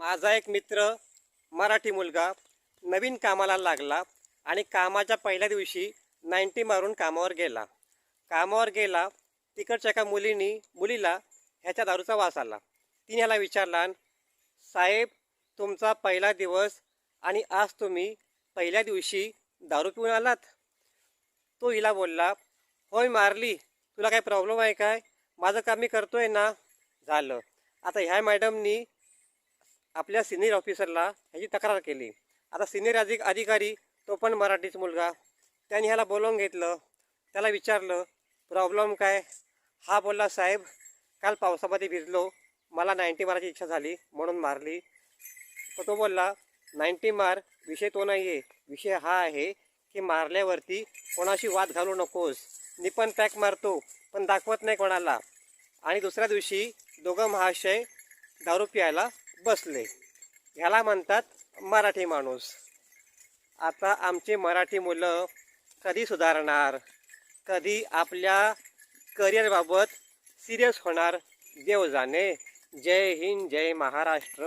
माझा एक मित्र मराठी मुलगा नवीन कामाला लागला आणि कामाच्या पहिल्या दिवशी नाईन्टी मारून कामावर गेला. कामावर गेला तिकडच्या एका मुलीनी मुलीला ह्याच्या दारूचा वास आला. तिने ह्याला विचारला साहेब तुमचा पहिला दिवस आणि आज तुम्ही पहिल्या दिवशी दारू पिऊन आलात? तो हिला बोलला होय मारली तुला काय प्रॉब्लेम आहे काय? माझं काम मी करतो आहे ना. झालं. आता ह्या मॅडमनी आपल्या सिनियर ऑफिसरला ह्याची तक्रार केली. आता सिनियर अधिक अधिकारी तो पण मराठीच मुलगा. त्याने ह्याला बोलावून घेतलं. त्याला विचारलं प्रॉब्लेम काय? हा बोलला साहेब काल पावसामध्ये भिजलो. मला नाईन्टी मारायची इच्छा झाली म्हणून मारली. तर तो बोलला नाईन्टी मार विषय तो नाही आहे विषय हा आहे की मारल्यावरती कोणाशी वाद घालू नकोस. मी पण पॅक मारतो पण दाखवत नाही कोणाला. आणि दुसऱ्या दिवशी दोघं महाशय दारू प्यायला बसले. ह्याला म्हणतात मराठी माणूस. आता आमची मराठी मुलं कधी सुधारणार? कधी आपल्या करिअरबाबत सिरियस होणार? देव जाणे. जय हिंद जय महाराष्ट्र.